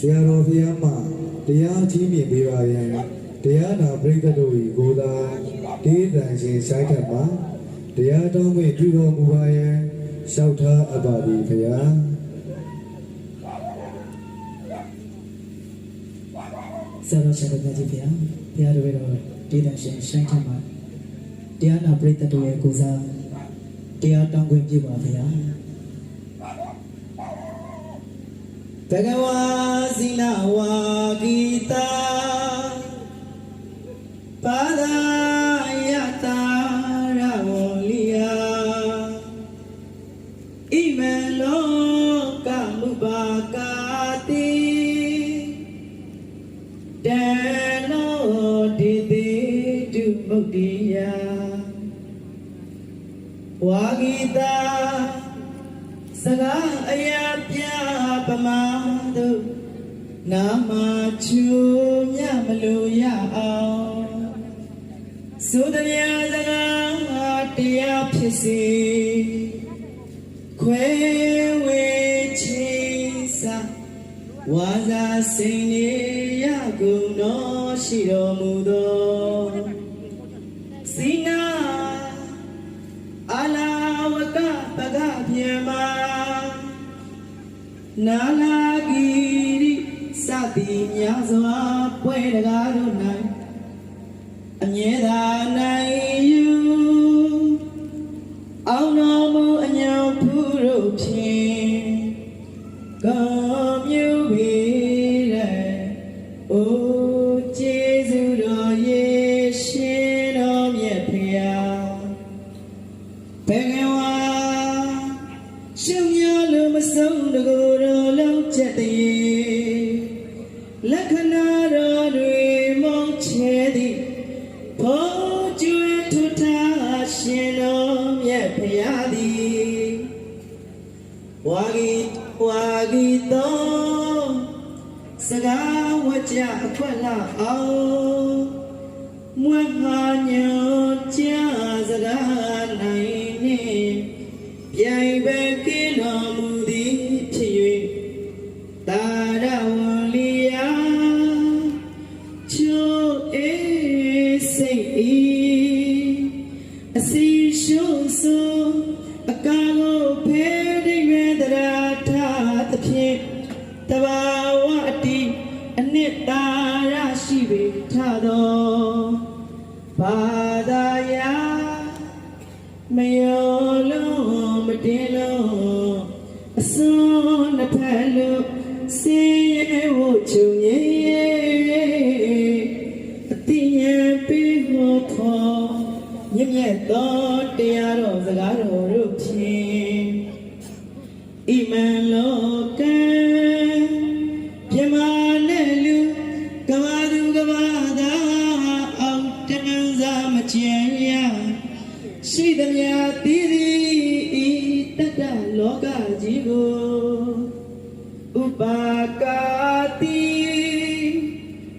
ဆရာတော်ဘုရားမှတရားကြီးမြင်ပေးပါရန်တရားနာပရိသတ်တို့၏ကိုယ်သာဒေသံရှင်ဆိုင်ထက်မှာတရားတော်မြင့်ပြုတော်မူပါရန်လျှောက်ထားအပ်ပါသည်ဘုရားဆရာတော်ရှင်တော်ကြီးဗျာဘုရားတော်ရဲ့ဒေသရှင်ရှိုင်းထမှာတရားနာပရိသတ်တို့ရဲ့ကိုစားတရားတောင်းခွင့်ပြုပါဗျာဘဂဝါဇိနဝါဂီတာပါဒာယတာရ ဝလီယာဣမေလောကမုပါကာတိတနောဒီတိ ပြပမာတို့နာမချူမြမလို့ရအောင်သုဒမြစကားတရားဖြစ်စေခွဲဝေချီစာဝါစာစိန်နေရကုန်တော်ရှိတော်မူသောစိနာအလာဝကပကပြေမ နာလာဂီရိစသည်များစွာပွဲတကားတို့၌အမြဲတမ်း လက္ခဏာတော်တွေမောင်းချဲသည်ဘောကျွေးထူထားရှင်တော်မြတ်ဖရာသည်ဝါဂီဝါဂီတောစကားဝကြအခွက်လာအောင်မွေးဟာညောကြစကားနိုင်နေပြိုင်ပဲက ပေထသောဘာသာယာမယောလုံးမတင်လုံးအစွန်းနှစ်ဖက်လုံးစေရဝချုံရဲ့အတိညာပေးဟောခေါ်မြင့်မြတ်သောတရားတော်စကားတော်တို့ဖြင့်ဣမံလောကံ ပါကာတိ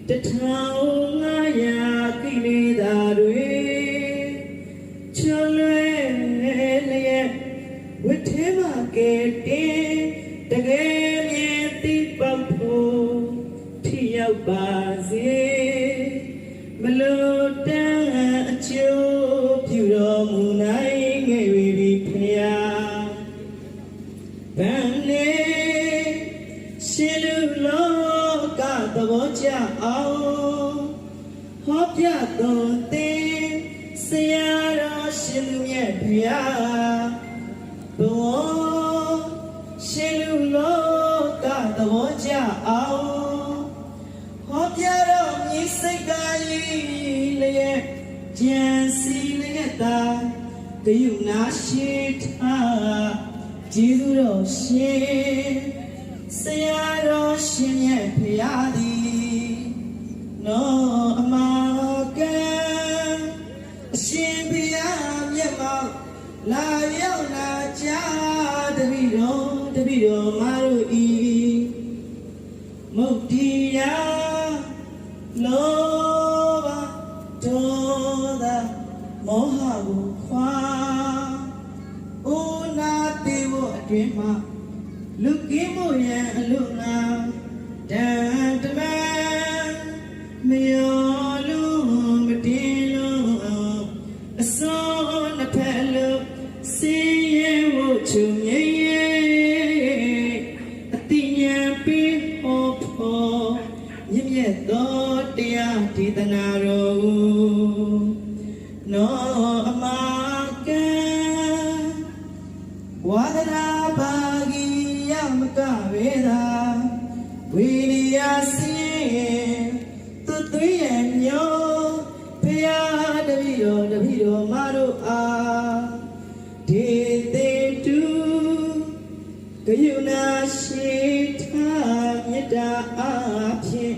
တထောင်ငါရာကိလေသာတွေချလွဲလျက်ဝတ်ထဲမှာကဲတင်တကယ်မြင်သိပေါက်ဖို့ထိရောက်ပါစေမလို့တန်းအကျိုးပြုတော်မူနိုင်င ကျအောင်ဟောပြတော်တင်ဆရာတော်ရှင်လူမြတ်ဗျာဘောရှင်လူလောကသဘောကျအောင်ဟောပြတော်မြည်စိတ်ကာယီလျက်ကြံစီလျက်သာတယုနာရှိထားကျေးဇူးတော်ရှင်ဆရာတော်ရှင်မြတ်ဗျာသည် နောအမကံအရှင်ဘုရားမြတ်မောင်လာရောက်လာကြတပိတော်တပိတော်မတို့ဤမုတ်တိယလောဘဒေါသမောဟကိုခွာအိုနာတေဝအတွင်မှာလူကင်းမှုရန်အလို့ငါတန်တမန် ဟောဖို့မြင့်မြတ်သောတရားဒေသနာတော်နောအမကံဝါဒနာပါဂီယမကဝေသာဝိရိယစီသူသွေးရဲ့ညောဖယားတပည့်တော်တပည့်တော်မတို့အားဒေသေတုဂယုဏရှိထားမေ တ္တာအားဖြင့်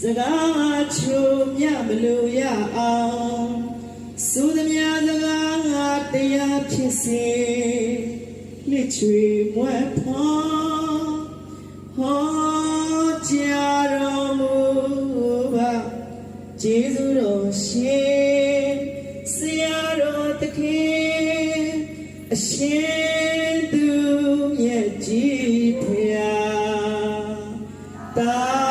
စကားချိုမြမလို့ရအောင်သုသမြစကားငါတရားဖြစ်စေလက်ချွေမွဲ့ဖော်ဟောကြားတော်မူပါကျေးဇူးတော်ရှင်ဆရာတော်တခင်အရှင်သူမြတ်ကြီး tá